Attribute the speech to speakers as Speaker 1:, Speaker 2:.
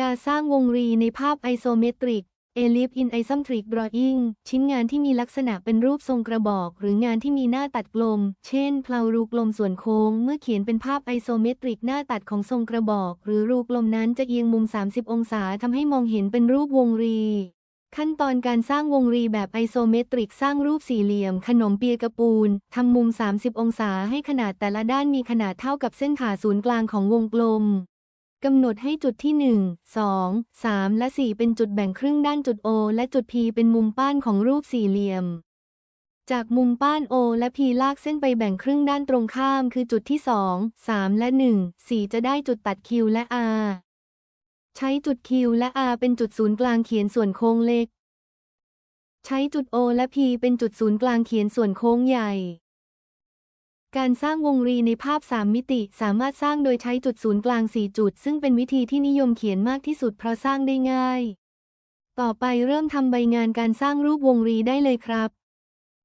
Speaker 1: การสร้างวงรีในภาพไอโซเมตริก Ellipse in Isometric Drawing ชิ้นงานที่มีลักษณะเป็นรูปทรงกระบอก หรืองานที่มีหน้าตัดกลม เช่นเพลารูกลมส่วนโค้ง เมื่อเขียนเป็นภาพไอโซเมตริกหน้าตัดของทรงกระบอก หรือรูกลมนั้นจะเอียงมุม 30 องศาทำให้มองเห็นเป็นรูปวงรี ขั้นตอนการสร้างวงรีแบบไอโซเมตริก สร้างรูปสี่เหลี่ยม ขนมเปียกระปูนทำมุม 30 องศาให้ขนาดแต่ละด้านมีขนาดเท่ากับเส้นผ่าศูนย์กลางของวงกลม กำหนดให้จุดที่ 1 2 3 และ 4 เป็นจุดแบ่งครึ่งด้านจุด O และจุด P เป็นมุมป้านของรูปสี่เหลี่ยม จากมุมป้าน O และ P ลากเส้นไปแบ่งครึ่งด้านตรงข้ามคือจุดที่ 2 3 และ 1 4 จะได้จุดตัด Q และ R ใช้จุด Q และ R เป็นจุดศูนย์กลางเขียนส่วนโค้งเล็ก ใช้จุด O และ P เป็นจุดศูนย์กลางเขียนส่วนโค้งใหญ่ การสร้างวงรีในภาพ 3 มิติสามารถสร้างโดยใช้จุดศูนย์กลาง 4 จุด ซึ่งเป็นวิธีที่นิยมเขียนมากที่สุดเพราะสร้างได้ง่าย ต่อไปเริ่มทำใบงานการสร้างรูปวงรีได้เลยครับ